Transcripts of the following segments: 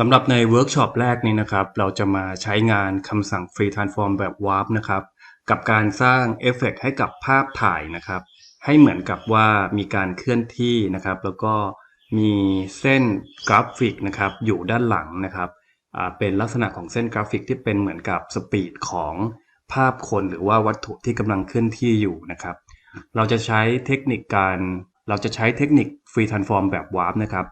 สำหรับในเวิร์กช็อปแรกนี้นะครับ เราจะมาใช้งานคำสั่ง Free Transform แบบ Warp นะครับ กับการสร้างเอฟเฟกต์ให้กับภาพถ่ายนะครับ ให้เหมือนกับว่ามีการเคลื่อนที่นะครับ แล้วก็มีเส้นกราฟิกนะครับ อยู่ด้านหลังนะครับเป็นลักษณะของเส้นกราฟิกที่เป็นเหมือนกับสปีดของภาพคนหรือว่าวัตถุที่กำลังเคลื่อนที่อยู่นะครับ เราจะใช้เทคนิคการ เราจะใช้เทคนิค Free Transform แบบ Warp นะครับ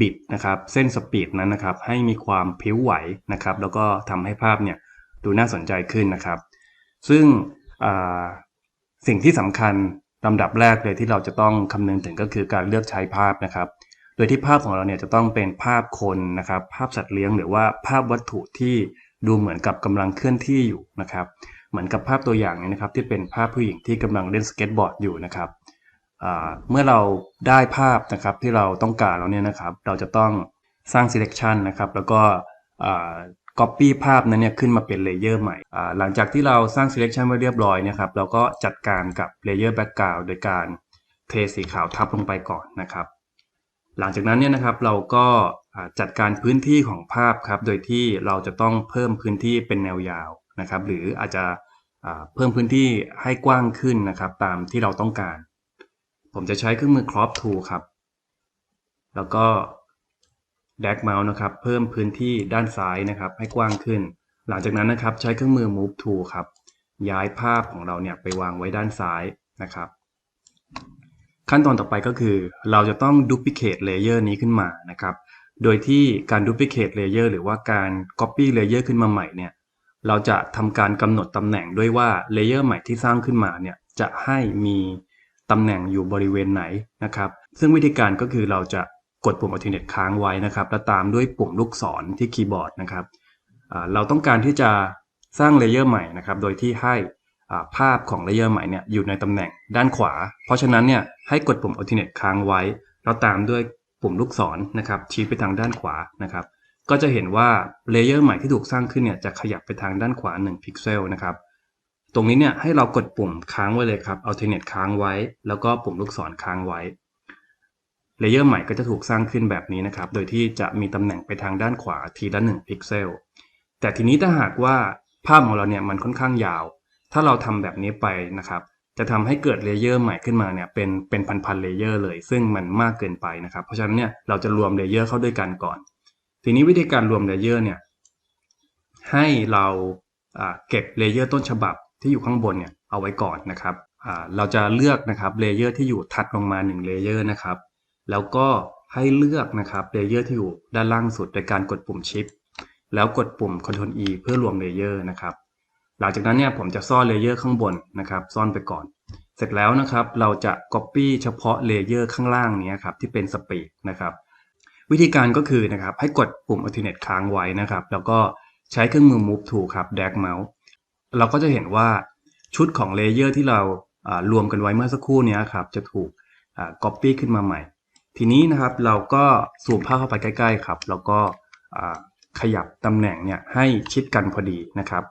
บิดนะครับเส้นสปีดนั้นนะครับให้มีความพริ้วไหวนะครับแล้วก็ทำให้ภาพเนี่ยดูน่าสนใจขึ้นนะครับ ซึ่งสิ่งที่สำคัญลำดับแรกเลยที่เราจะต้องคำนึงถึงก็คือการเลือกใช้ภาพนะครับ โดยที่ภาพของเราเนี่ยจะต้องเป็นภาพคนนะครับ ภาพสัตว์เลี้ยงหรือว่าภาพวัตถุที่ดูเหมือนกับกำลังเคลื่อนที่อยู่นะครับ เหมือนกับภาพตัวอย่างนี้นะครับที่เป็นภาพผู้หญิงที่กำลังเล่นสเก็ตบอร์ดอยู่นะครับ เมื่อเราได้ภาพนะครับที่เราต้องการแล้วเนี่ยนะครับ เราจะต้องสร้าง selection นะครับ แล้วก็ copy ภาพนั้นเนี่ยขึ้นมาเป็นเลเยอร์ใหม่ หลังจากที่เราสร้าง selection ไว้เรียบร้อยนะครับ เราก็จัดการกับเลเยอร์ background โดยการเทสีขาวทับลงไปก่อนนะครับ หลังจากนั้นเนี่ยนะครับเราก็จัดการพื้นที่ของภาพครับ โดยที่เราจะต้องเพิ่มพื้นที่เป็นแนวยาวนะครับ หรืออาจจะเพิ่มพื้นที่ให้กว้างขึ้นนะครับ ตามที่เราต้องการ ผมจะใช้เครื่องมือ crop tool ครับ แล้วก็ drag mouse นะครับ เพิ่มพื้นที่ด้านซ้ายนะครับ ให้กว้างขึ้น หลังจากนั้นนะครับ ใช้เครื่องมือ move tool ครับ ย้ายภาพของเราเนี่ยไปวางไว้ด้านซ้ายนะครับ ขั้นตอนต่อไปก็คือ เราจะต้อง duplicate layer นี้ขึ้นมานะครับ โดยที่การ duplicate layer หรือว่าการ copy layer ขึ้นมาใหม่เนี่ยเราจะทำการกำหนดตำแหน่งด้วยว่า layer ใหม่ที่สร้างขึ้นมาเนี่ยจะให้มี ตำแหน่งอยู่บริเวณไหนนะครับซึ่งวิธีการก็คือเราจะกดปุ่ม alternate ค้างไว้นะครับ แล้วตามด้วยปุ่มลูกศรที่คีย์บอร์ดนะครับเราต้องการที่จะสร้างเลเยอร์ใหม่นะครับ โดยที่ให้ภาพของเลเยอร์ใหม่เนี่ยอยู่ในตำแหน่งด้านขวา เพราะฉะนั้นเนี่ยให้กดปุ่ม alternate ค้างไว้ แล้วตามด้วยปุ่มลูกศรนะครับชี้ไปทางด้านขวานะครับ ก็จะเห็นว่าเลเยอร์ใหม่ที่ถูกสร้างขึ้นเนี่ยจะขยับไปทางด้านขวา1พิกเซลนะครับ ตรงนี้เนี่ยให้เรากดปุ่มค้างไว้เลยครับ alternate ค้างไว้ แล้วก็ปุ่มลูกศรค้างไว้เลเยอร์ใหม่ก็จะถูกสร้างขึ้นแบบนี้นะครับ โดยที่จะมีตำแหน่งไปทางด้านขวาทีละ1พิกเซล แต่ทีนี้ถ้าหากว่าภาพของเราเนี่ยมันค่อนข้างยาว ถ้าเราทำแบบนี้ไปนะครับ จะทำให้เกิดเลเยอร์ใหม่ขึ้นมาเนี่ยเป็นเป็นพันๆเลเยอร์เลย ซึ่งมันมากเกินไปนะครับ เพราะฉะนั้นเนี่ยเราจะรวมเลเยอร์เข้าด้วยกันก่อน ทีนี้วิธีการรวมเลเยอร์เนี่ยให้เราอ่าเก็บเลเยอร์ต้นฉบับ ที่อยู่ข้างบนเนี่ยเอาไว้ก่อนนะครับเราจะเลือกนะครับเลเยอร์ที่อยู่ถัดลงมา1เลเยอร์นะครับ แล้วก็ให้เลือกนะครับเลเยอร์ที่อยู่ด้านล่างสุดโดยการกดปุ่ม Shift แล้วกดปุ่ม Ctrl E เพื่อรวมเลเยอร์นะครับ หลังจากนั้นเนี่ยผมจะซ่อนเลเยอร์ข้างบนนะครับซ่อนไปก่อน เสร็จแล้วนะครับเราจะ Copy เฉพาะเลเยอร์ข้างล่างนี้ครับที่เป็นสปีดนะครับวิธีการก็คือนะครับให้กดปุ่ม alternate ค้างไว้นะครับ แล้วก็ใช้เครื่องมือ move tool ครับ drag mouse เราก็จะเห็นว่าชุดของเลเยอร์ที่เรารวมกันไว้เมื่อสักครู่นี้ครับจะถูกอ่า copy ขึ้นมาใหม่ ทีนี้นะครับเราก็ซูมภาพเข้าไปใกล้ๆครับ แล้วก็ขยับตำแหน่งเนี่ยให้ชิดกันพอดีนะครับ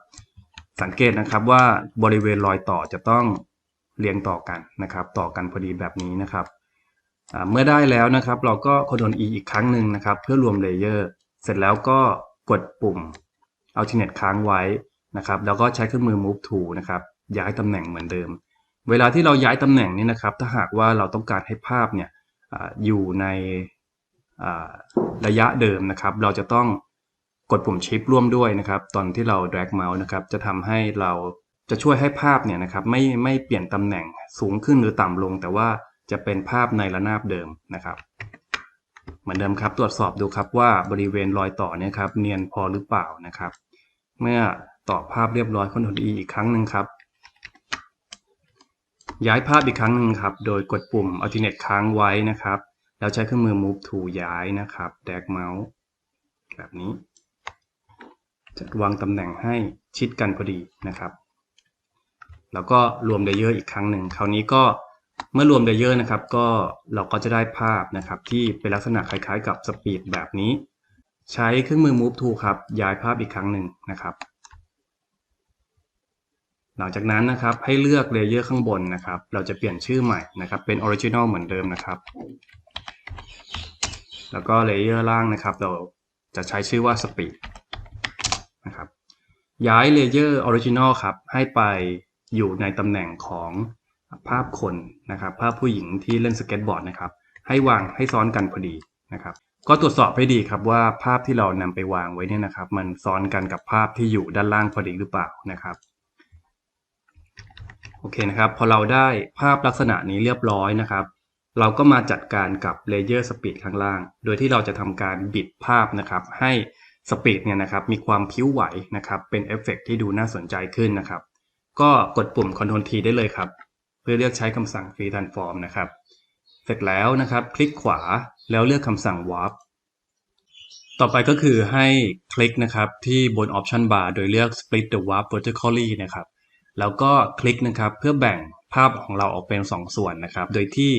สังเกตนะครับว่าบริเวณรอยต่อจะต้องเรียงต่อกันนะครับ ต่อกันพอดีแบบนี้นะครับเมื่อได้แล้วนะครับ เราก็ Ctrl E อีกครั้งหนึ่งนะครับ เพื่อรวมเลเยอร์เสร็จแล้วก็กดปุ่ม Alternate ค้างไว้ นะครับแล้วก็ใช้เครื่องมือ Move Tool นะครับย้ายตำแหน่งเหมือนเดิม เวลาที่เราย้ายตำแหน่งนี้นะครับ ถ้าหากว่าเราต้องการให้ภาพเนี่ยอยู่ในระยะเดิมนะครับ เราจะต้องกดปุ่ม Shift ร่วมด้วยนะครับ ตอนที่เรา drag mouse นะครับ จะทำให้เราจะช่วยให้ภาพเนี่ยนะครับไม่ไม่เปลี่ยนตำแหน่งสูงขึ้นหรือต่ำลง แต่ว่าจะเป็นภาพในระนาบเดิมนะครับ เหมือนเดิมครับ ตรวจสอบดูครับว่าบริเวณรอยต่อเนี่ยครับเนียนพอหรือเปล่านะครับ เมื่อ ต่อภาพเรียบร้อย Ctrl E อีกครั้งหนึ่งครับ ย้ายภาพอีกครั้งหนึ่งครับ โดยกดปุ่ม alternate ค้างไว้นะครับ แล้วใช้เครื่องมือ move tool ย้ายนะครับ drag mouse แบบนี้จะวางตำแหน่งให้ชิดกันพอดีนะครับ แล้วก็รวมเลเยอร์อีกครั้งหนึ่งคราวนี้ก็เมื่อรวมเลเยอร์นะครับก็เราก็จะได้ภาพนะครับ ที่เป็นลักษณะคล้ายๆ กับสปีดแบบนี้ ใช้เครื่องมือ move tool ครับ ย้ายภาพอีกครั้งหนึ่งนะครับ หลังจากนั้นนะครับให้เลือกเลเยอร์ข้างบนนะครับ เราจะเปลี่ยนชื่อใหม่นะครับ เป็น original เหมือนเดิมนะครับ แล้วก็เลเยอร์ล่างนะครับ เราจะใช้ชื่อว่า speed นะครับ ย้ายเลเยอร์ original ครับ ให้ไปอยู่ในตำแหน่งของภาพคนนะครับ ภาพผู้หญิงที่เล่นสเก็ตบอร์ดนะครับ ให้วางให้ซ้อนกันพอดีนะครับ ก็ตรวจสอบให้ดีครับว่าภาพที่เรานำไปวางไว้เนี่ยนะครับ มันซ้อนกันกับภาพที่อยู่ด้านล่างพอดีหรือเปล่านะครับ โอเคนะครับ พอเราได้ภาพลักษณะนี้เรียบร้อยนะครับ เราก็มาจัดการกับ Layer Speed ข้างล่าง โดยที่เราจะทำการบิดภาพนะครับ ให้ Speed เนี่ยนะครับมีความพิ้วไหวนะครับ เป็นเอฟเฟกต์ที่ดูน่าสนใจขึ้นนะครับ ก็กดปุ่ม Ctrl T ได้เลยครับ เพื่อเลือกใช้คำสั่ง Free Transform นะครับ เสร็จแล้วนะครับ คลิกขวาแล้วเลือกคำสั่ง Warp ต่อไปก็คือให้คลิกนะครับที่บน Option Bar โดยเลือก Split the Warp Vertically นะครับ แล้วก็คลิกนะครับเพื่อแบ่งภาพของเราออกเป็น 2 ส่วนนะครับ โดยที่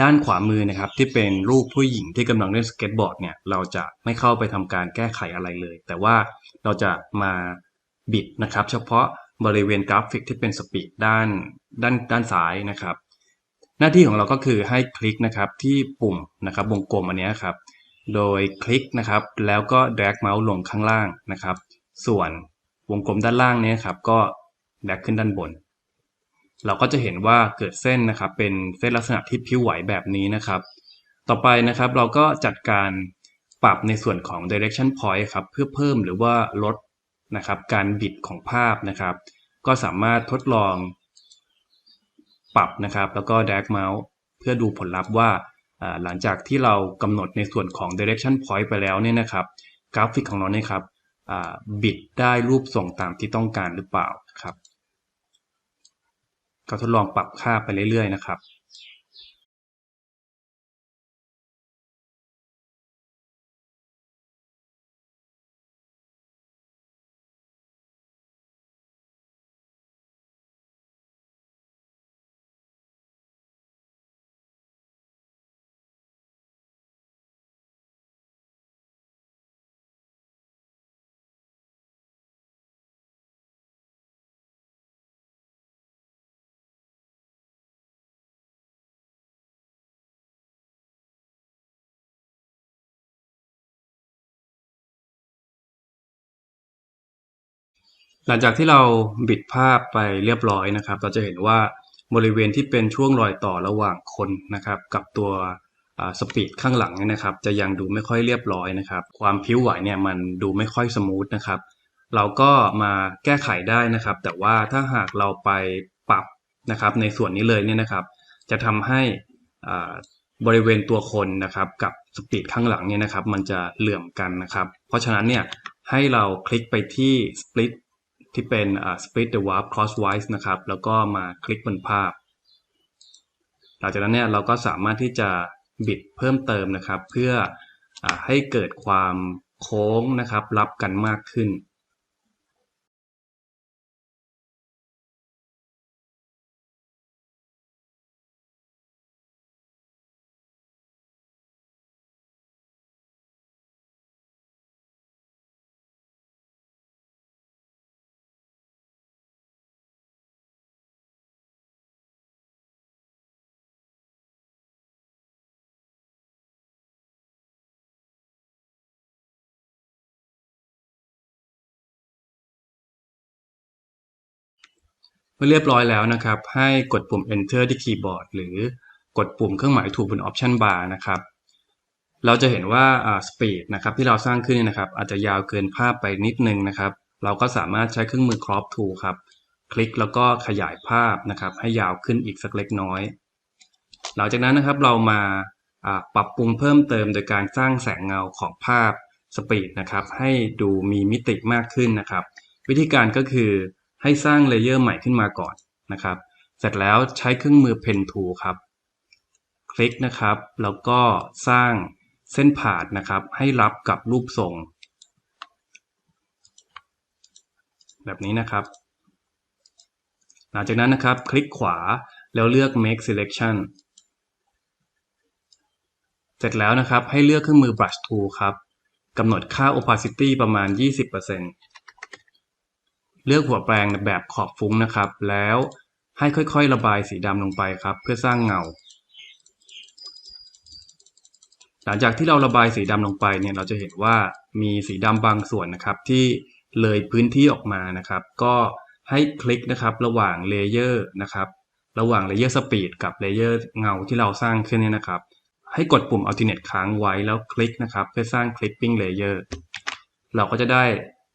ด้านขวามือนะครับที่เป็นรูปผู้หญิงที่กำลังเล่นสเก็ตบอร์ดเนี่ยเราจะไม่เข้าไปทำการแก้ไขอะไรเลย แต่ว่าเราจะมาบิดนะครับ เฉพาะบริเวณกราฟิกที่เป็นสปีดด้านด้านด้านซ้ายนะครับ หน้าที่ของเราก็คือให้คลิกนะครับที่ปุ่มนะครับวงกลมอันนี้ครับ โดยคลิกนะครับแล้วก็ drag เมาส์ลงข้างล่างนะครับ ส่วนวงกลมด้านล่างนี้ครับก็ drag ขึ้นด้านบน เราก็จะเห็นว่าเกิดเส้นนะครับ เป็นเส้นลักษณะที่พิ้วไหวแบบนี้นะครับ ต่อไปนะครับเราก็จัดการปรับในส่วนของ direction point ครับ เพื่อเพิ่มหรือว่าลดนะครับ การบิดของภาพนะครับ ก็สามารถทดลอง ปรับนะครับ แล้วก็ drag mouse เพื่อดูผลลัพธ์ว่าหลังจากที่เรากำหนดในส่วนของ direction point ไปแล้วเนี่ยนะครับ กราฟิกของเราเนี่ยครับบิดได้รูปทรงตามที่ต้องการหรือเปล่าครับ ก็ทดลองปรับค่าไปเรื่อย ๆ นะครับ หลังจากที่เราบิดภาพไปเรียบร้อยนะครับ เราจะเห็นว่าบริเวณที่เป็นช่วงรอยต่อระหว่างคนนะครับ กับตัวสปีดข้างหลังเนี่ยนะครับ จะยังดูไม่ค่อยเรียบร้อยนะครับ ความพิ้วไหวเนี่ยมันดูไม่ค่อยสมูทนะครับ เราก็มาแก้ไขได้นะครับ แต่ว่าถ้าหากเราไปปรับนะครับในส่วนนี้เลยเนี่ยนะครับ จะทำให้บริเวณตัวคนนะครับ กับสปีดข้างหลังเนี่ยนะครับ มันจะเหลื่อมกันนะครับ เพราะฉะนั้นเนี่ยให้เราคลิกไปที่ split ที่เป็น split the warp crosswise นะครับ แล้วก็มาคลิกบนภาพ หลังจากนั้นเนี่ยเราก็สามารถที่จะบิดเพิ่มเติมนะครับ เพื่ออให้เกิดความโค้งนะครับรับกันมากขึ้น มื่อเรียบร้อยแล้วนะครับ ให้กดปุ่ม enter ที่คีย์บอร์ดหรือกดปุ่มเครื่องหมายถูกบน option bar นะครับ เราจะเห็นว่า speed นะครับที่เราสร้างขึ้นนะครับ อาจจะยาวเกินภาพไปนิดนึงนะครับ เราก็สามารถใช้เครื่องมือ crop tool ครับ คลิกแล้วก็ขยายภาพนะครับ ให้ยาวขึ้นอีกสักเล็กน้อย หลังจากนั้นนะครับเรามาปรับปรุงเพิ่มเติมโดยการสร้างแสงเงาของภาพ speed นะครับ ให้ดูมีมิติมากขึ้นนะครับ วิธีการก็คือ ให้สร้างเลเยอร์ใหม่ขึ้นมาก่อนนะครับ เสร็จแล้วใช้เครื่องมือ Pen Tool ครับ คลิกนะครับ แล้วก็สร้างเส้นผ่านนะครับ ให้รับกับรูปทรง แบบนี้นะครับ หลังจากนั้นนะครับ คลิกขวาแล้วเลือก Make Selection เสร็จแล้วนะครับ ให้เลือกเครื่องมือ Brush Tool ครับกำหนดค่า Opacity ประมาณ 20% เลือกหัวแปรงแบบขอบฟุ้งนะครับ แล้วให้ค่อยๆ ระบายสีดำลงไปครับ เพื่อสร้างเงา หลังจากที่เราระบายสีดำลงไปเนี่ยเราจะเห็นว่ามีสีดำบางส่วนนะครับ ที่เลยพื้นที่ออกมานะครับ ก็ให้คลิกนะครับระหว่างเลเยอร์นะครับระหว่างเลเยอร์สปีดกับเลเยอร์เงาที่เราสร้างขึ้นเนี่ยนะครับ ให้กดปุ่ม alternate ค้างไว้แล้วคลิกนะครับ เพื่อสร้าง clipping layer เราก็จะได้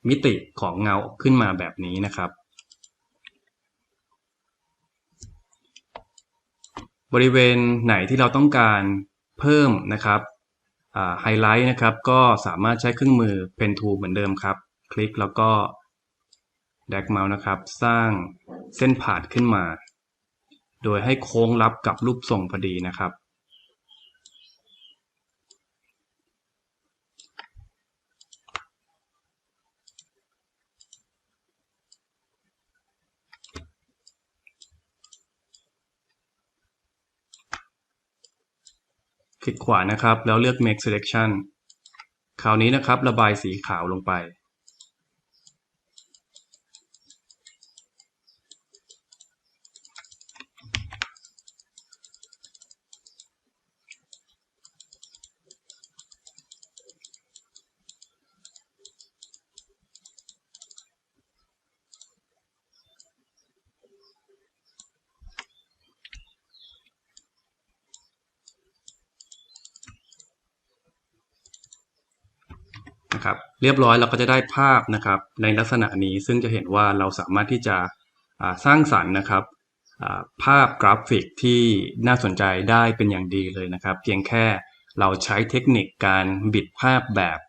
มิติของเงาขึ้นมาแบบนี้นะครับ บริเวณไหนที่เราต้องการเพิ่มนะครับไฮไลท์นะครับ ก็สามารถใช้เครื่องมือ Pen Tool เหมือนเดิมครับ คลิกแล้วก็ drag mouse นะครับ สร้างเส้นผ่านขึ้นมา โดยให้โค้งรับกับรูปทรงพอดีนะครับ ลิกขวานะครับ แล้วเลือก make selection คราวนี้นะครับ ระบายสีขาวลงไป นะครับ เรียบร้อยเราก็จะได้ภาพนะครับในลักษณะนี้ซึ่งจะเห็นว่าเราสามารถที่จะสร้างสรรค์นะครับภาพกราฟิกที่น่าสนใจได้เป็นอย่างดีเลยนะครับ เพียงแค่เราใช้เทคนิคการบิดภาพแบบ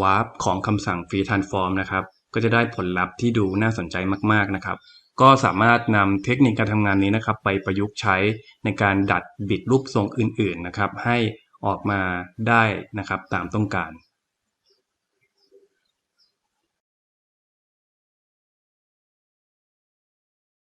วาร์ปของคำสั่ง Free Transform นะครับ ก็จะได้ผลลัพธ์ที่ดูน่าสนใจมากๆนะครับ ก็สามารถนำเทคนิคการทำงานนี้นะครับ ไปประยุกต์ใช้ในการดัดบิดรูปทรงอื่น ๆนะครับ ให้ออกมาได้นะครับตามต้องการ